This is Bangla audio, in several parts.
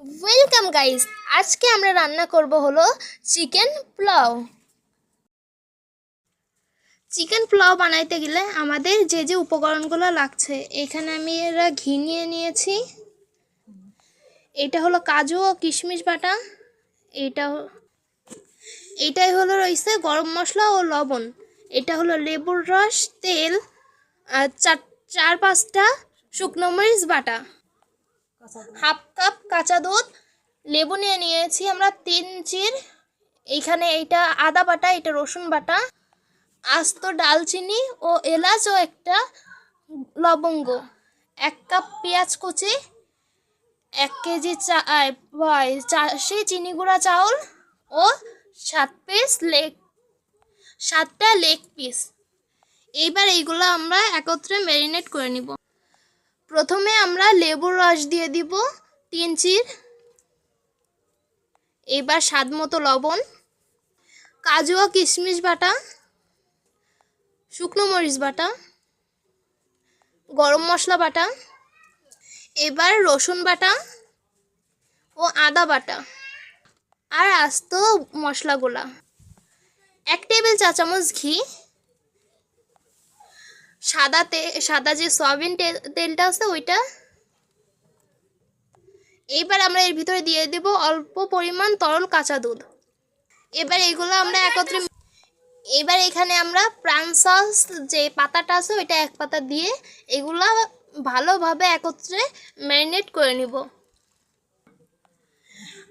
ওয়েলকাম গাইস আজকে আমরা রান্না করব হলো চিকেন পোলাও। চিকেন পোলাও বানাইতে গেলে আমাদের যে যে উপকরণগুলো লাগছে, এখানে আমি এরা ঘি নিয়ে নিয়েছি। এটা হলো কাজু ও কিশমিশ বাটা। এটা এটাই হলো রয়েছে গরম মশলা ও লবণ। এটা হলো লেবুর রস, তেল, আর চার চার পাঁচটা শুকনো মরিচ বাটা। হাফ কাপ কাঁচা দুধ, লেবু নিয়ে নিয়েছি আমরা তিন চির। এইখানে এইটা আদা বাটা এটা রসুন বাটা, আস্ত ডালচিনি ও এলাচ ও একটা লবঙ্গ, এক কাপ পেঁয়াজ কুচি, এক কেজি চা চাষি চিনি গুঁড়া চাউল ও সাত পিস লেগ, সাতটা লেগ পিস। এইবার এইগুলো আমরা একত্রে ম্যারিনেট করে নিব। প্রথমে আমরা লেবুর রস দিয়ে দিব তিন চির। এবার স্বাদ মতো লবণ, কাজু ও কিশমিশ বাটা, শুকনো মরিচ বাটা, গরম মশলা বাটা, এবার রসুন বাটা ও আদা বাটা আর আস্ত মশলাগুলা। এক টেবিল চা চামচ ঘি সাদা তে, সাদা যে সয়াবিন তেলটা আছে ওইটা। এইবার আমরা এর ভিতরে দিয়ে দেব অল্প পরিমাণ তরল কাঁচা দুধ। এবার এগুলো আমরা একত্রে এবার এখানে আমরা প্রাণ সস যে পাতাটা আছে ওইটা এক পাতা দিয়ে এগুলা ভালোভাবে একত্রে ম্যারিনেট করে নিব।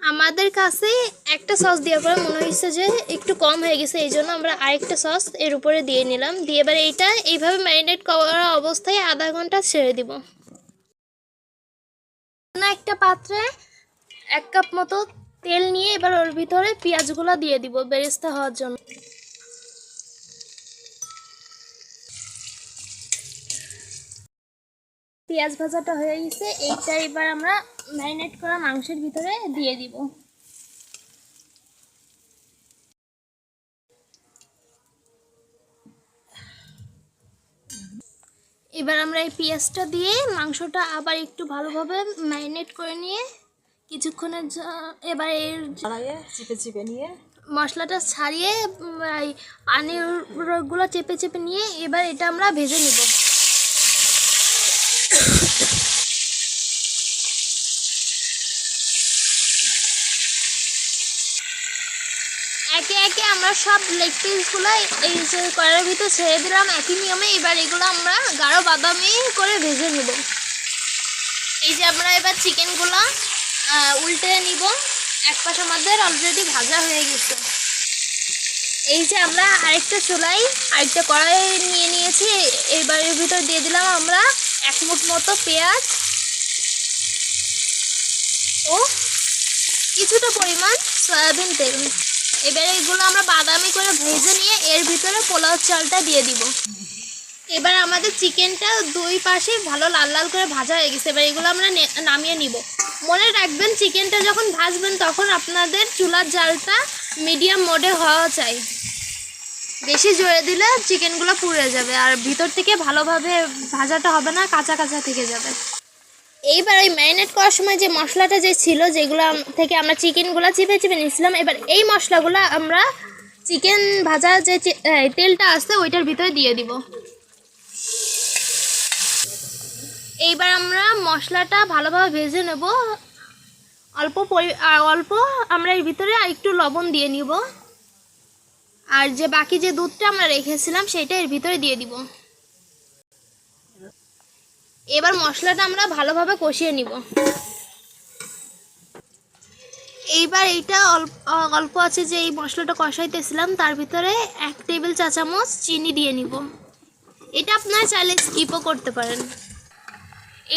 আমাদের কাছে একটা সস দেওয়ার পরে মনে হয়েছে যে একটু কম হয়ে গেছে, এই জন্য আমরা আরেকটা সস এর উপরে দিয়ে নিলাম। দিয়ে এবার এইটা এইভাবে ম্যারিনেট করা অবস্থায় আধা ঘণ্টা ছেড়ে দিব। না, একটা পাত্রে এক কাপ মতো তেল নিয়ে এবার ওর ভিতরে পেঁয়াজগুলো দিয়ে দিব, বেরেস্তা হওয়ার জন্য। পেঁয়াজ ভাজাটা হয়ে গেছে। এইটা এবার আমরা ম্যারিনেট করা মাংসের ভিতরে দিয়ে দিব। এবার আমরা এই পেঁয়াজটা দিয়ে মাংসটা আবার একটু ভালোভাবে ম্যারিনেট করে নিয়ে কিছুক্ষণের এবার এর চিপে চিপে নিয়ে। মশলাটা ছাড়িয়ে পানিরগুলো চেপে চেপে নিয়ে এবার এটা আমরা ভেজে নিব। একে একে আমরা সব লেগ পিসগুলো এই যে কড়াইয়ের ভিতর ছেড়ে দিলাম, একই নিয়মে এবার এগুলো আমরা গাঢ় বাদামি করে ভেজে নেব। এই যে আমরা এবার চিকেনগুলো উল্টে নিব। এক পাশ আমাদের অলরেডি ভাজা হয়ে গেছে। এই যে আমরা আরেকটা চুলাই, আরেকটা কড়াই নিয়ে নিয়েছি। এইবার এর ভিতর দিয়ে দিলাম আমরা এক মুঠ মতো পেঁয়াজ। ও, কিছুটা পরিমাণ সয়াবিন তেল। এবার এগুলো আমরা বাদামি করে ভেজে নিয়ে এর ভিতরে পোলাও চালটা দিয়ে দিব। এবার আমাদের চিকেনটা দুই পাশে ভালো লাল লাল করে ভাজা হয়ে গেছে। এবার এগুলো আমরা নামিয়ে নিব। মনে রাখবেন, চিকেনটা যখন ভাজবেন তখন আপনাদের চুলার জালটা মিডিয়াম মোডে হওয়া চাই। বেশি জোরে দিলে চিকেনগুলো পুড়ে যাবে আর ভিতর থেকে ভালোভাবে ভাজাটা হবে না, কাঁচা কাঁচা থেকে যাবে। এইবার ওই ম্যারিনেট করার সময় যে মশলাটা যে ছিল, যেগুলো থেকে আমরা চিকেনগুলো চিপে চিপে নিয়েছিলাম, এবার এই মশলাগুলো আমরা চিকেন ভাজা যে তেলটা আছে, ওইটার ভিতরে দিয়ে দিব। এইবার আমরা মশলাটা ভালোভাবে ভেজে নেব। অল্প অল্প আমরা এর ভিতরে একটু লবণ দিয়ে নিব। আর যে বাকি যে দুধটা আমরা রেখেছিলাম, সেটা এর ভিতরে দিয়ে দিব। এবার মশলাটা আমরা ভালোভাবে কষিয়ে নিব। এইবার এইটা অল্প অল্প আছে যে এই মশলাটা কষাইতেছিলাম, তার ভিতরে এক টেবিল চা চামচ চিনি দিয়ে নিব। এটা আপনারা চাইলে স্কিপও করতে পারেন।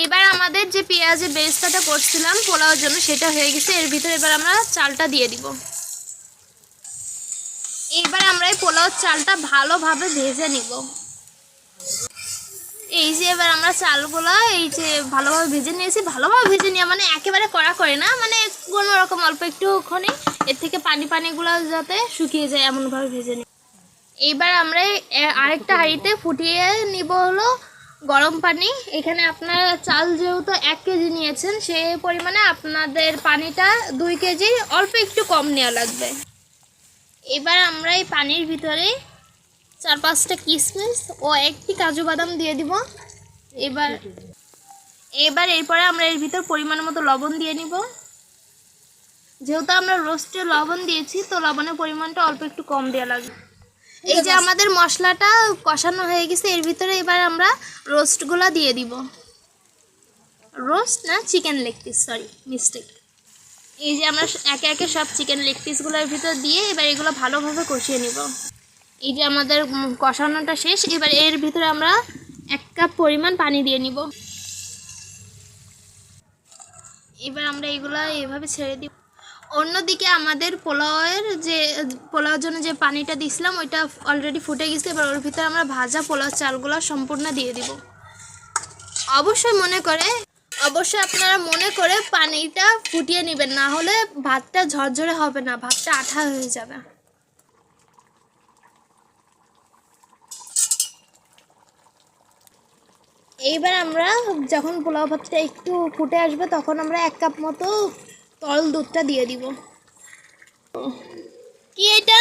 এবার আমাদের যে পেঁয়াজের বেরেস্তাটা করছিলাম পোলাওর জন্য, সেটা হয়ে গেছে। এর ভিতরে এবার আমরা চালটা দিয়ে দিব। এবার আমরা এই পোলাওর চালটা ভালোভাবে ভেজে নিব। এই যে এবার আমরা চালগুলো এই যে ভালোভাবে ভেজে নিয়েছি, ভালোভাবে ভেজে নিয়ে মানে একেবারে কড়া করে না মানে কোনো রকম অল্প একটুখানি, এর থেকে পানি পানিগুলো যাতে শুকিয়ে যায় এমনভাবে ভেজে নিই। এইবার আমরা আরেকটা হাঁড়িতে ফুটিয়ে নিব হলো গরম পানি। এখানে আপনারা চাল যেহেতু এক কেজি নিয়েছেন সেই পরিমাণে আপনাদের পানিটা দুই কেজি, অল্প একটু কম নেওয়া লাগবে। এবার আমরা এই পানির ভিতরে চার পাঁচটা কিশমিশ ও একটি কাজু বাদাম দিয়ে দিব। এবার এবার এরপরে আমরা এর ভিতর পরিমাণ মতো লবণ দিয়ে নিব। যেহেতু আমরা রোস্টে লবণ দিয়েছি, তো লবণের পরিমাণটা অল্প একটু কম দেওয়া লাগবে। এই যে আমাদের মশলাটা কষানো হয়ে গেছে, এর ভিতরে এবার আমরা রোস্টগুলো দিয়ে দিব। রোস্ট না chicken leg piece sorry mistake এই যে আমরা একে একে সব চিকেন লেগ পিসগুলোর ভিতর দিয়ে এবার এগুলো ভালোভাবে কষিয়ে নিব। এই যে আমাদের কষানোটা শেষ। এবার এর ভিতরে আমরা এক কাপ পরিমাণ পানি দিয়ে নিব। এবার আমরা এগুলো এভাবে ছেড়ে দিব। অন্যদিকে আমাদের পোলাওয়ের যে, পোলাওর জন্য যে পানিটা দিয়েছিলাম ওইটা অলরেডি ফুটে গেছে। এবার ওর ভিতরে আমরা ভাজা পোলাও চালগুলো সম্পূর্ণ দিয়ে দিব। অবশ্যই মনে করে, অবশ্যই আপনারা মনে করে পানিটা ফুটিয়ে নেবেন। না হলে ভাতটা ঝরঝরে হবে না, ভাতটা আঠা হয়ে যাবে। এইবার আমরা যখন পোলাও ভাতটা একটু ফুটে আসবে তখন আমরা এক কাপ মতো তরল দুধটা দিয়ে দিব। কি এটা?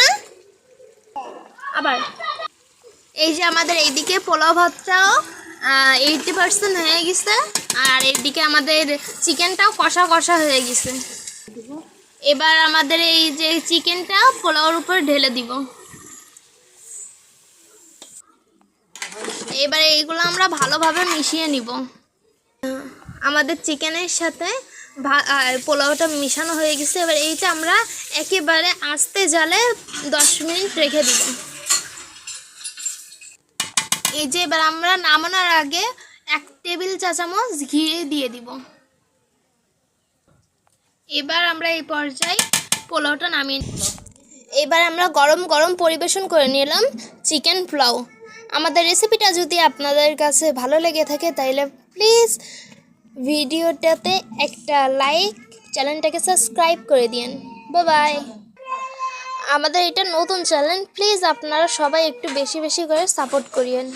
আবার। এই যে আমাদের এইদিকে পোলাও ভাতটাও এইটটি পার্সেন্ট হয়ে গেছে আর এইদিকে আমাদের চিকেনটাও কষা কষা হয়ে গেছে। এবার আমাদের এই যে চিকেনটা পোলাওর উপর ঢেলে দিব। এবার এইগুলো আমরা ভালোভাবে মিশিয়ে নিব। আমাদের চিকেনের সাথে পোলাওটা মিশানো হয়ে গেছে। এবার এইটা আমরা একেবারে আস্তে জালে দশ মিনিট রেখে দিব। এই যে এবার আমরা নামানোর আগে এক টেবিল চা চামচ ঘি দিয়ে দিব। এবার আমরা এই পর্যায়ে পোলাওটা নামিয়ে নিব। এবার আমরা গরম গরম পরিবেশন করে নিলাম চিকেন পোলাও। আমাদের রেসিপিটা যদি আপনাদের কাছে ভালো লেগে থাকে তাহলে প্লিজ ভিডিওটাতে একটা লাইক চ্যানেলটাকে সাবস্ক্রাইব করে দিন বাই আমাদের এটা নতুন চ্যানেল প্লিজ আপনারা সবাই একটু বেশি বেশি করে সাপোর্ট করিয়েন।